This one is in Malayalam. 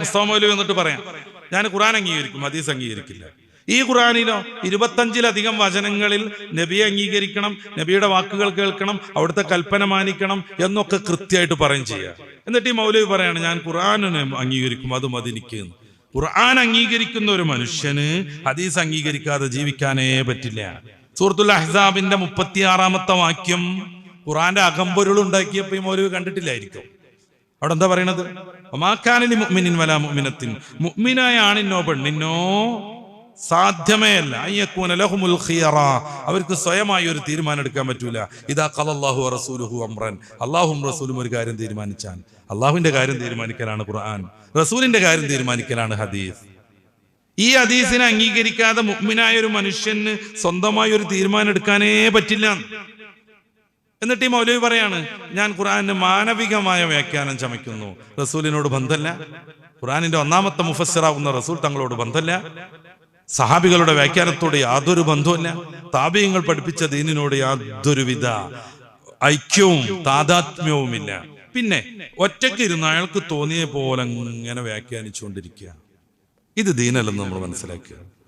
മുസ്തഫ മൗലവി എന്നിട്ട് പറയാം. ഞാൻ ഖുറാൻ അംഗീകരിക്കും ഹദീസ് അംഗീകരിക്കില്ല. ഈ ഖുറാനിലോ ഇരുപത്തഞ്ചിലധികം വചനങ്ങളിൽ നബിയെ അംഗീകരിക്കണം നബിയുടെ വാക്കുകൾ കേൾക്കണം അവിടുത്തെ കൽപ്പന മാനിക്കണം എന്നൊക്കെ കൃത്യമായിട്ട് പറയും ചെയ്യുക എന്നിട്ട് ഈ മൗലവി പറയാണ് ഞാൻ ഖുറാനിനെ അംഗീകരിക്കും അത് മതിനിക്ക് ഖുർആൻ അംഗീകരിക്കുന്ന ഒരു മനുഷ്യന് ഹദീസ് അംഗീകരിക്കാതെ ജീവിക്കാനേ പറ്റില്ല. സൂറത്തുൽ അഹ്സാബിന്റെ മുപ്പത്തിയാറാമത്തെ വാക്യം ഖുറാന്റെ അകമ്പൊരുൾ ഉണ്ടാക്കിയപ്പോ ഈ മൗലവി കണ്ടിട്ടില്ലായിരിക്കും. അവിടെ എന്താ പറയണത്? ഒമാക്കാനിലി മുഅ്മിനിൻ വലാ മുഅ്മിനത്തിൻ. മുഅ്മിനായ ആണിന്നോ പെണ്ണിനോ സാധ്യമേ അല്ല. അയ്യക്കൂന ലഹുമുൽ ഖിയറ. അവർക്ക് സ്വയമായി ഒരു തീരുമാനം എടുക്കാൻ പറ്റൂല. ഇതാ ഖലല്ലാഹു റസൂലുഹു അംറൻ. അള്ളാഹും റസൂലും ഒരു കാര്യം തീരുമാനിച്ചാൽ അള്ളാഹുവിന്റെ കാര്യം തീരുമാനിക്കലാണ് ഖുർആൻ. റസൂലിന്റെ കാര്യം തീരുമാനിക്കലാണ് ഹദീസ്. ഈ ഹദീസിനെ അംഗീകരിക്കാതെ മുഅ്മിനായ ഒരു മനുഷ്യന് സ്വന്തമായി ഒരു തീരുമാനം എടുക്കാനേ പറ്റില്ല. എന്നിട്ട് ഈ മൗലവി പറയാണ് ഞാൻ ഖുറാന് മാനവികമായ വ്യാഖ്യാനം ചമയ്ക്കുന്നു. റസൂലിനോട് ബന്ധമല്ല. ഖുറാനിന്റെ ഒന്നാമത്തെ മുഫസ്സിറാവുന്ന റസൂൽ തങ്ങളോട് ബന്ധമല്ല. സഹാബികളുടെ വ്യാഖ്യാനത്തോട് യാതൊരു ബന്ധവുമില്ല. താപീയങ്ങൾ പഠിപ്പിച്ച ദീനിനോട് യാതൊരുവിധ ഐക്യവും താതാത്മ്യവുമില്ല. പിന്നെ ഒറ്റയ്ക്ക് ഇരുന്ന് അയാൾക്ക് തോന്നിയ പോലെ ഇങ്ങനെ വ്യാഖ്യാനിച്ചുകൊണ്ടിരിക്കുക ഇത് ദീനല്ലെന്ന് നമ്മൾ മനസ്സിലാക്കുക.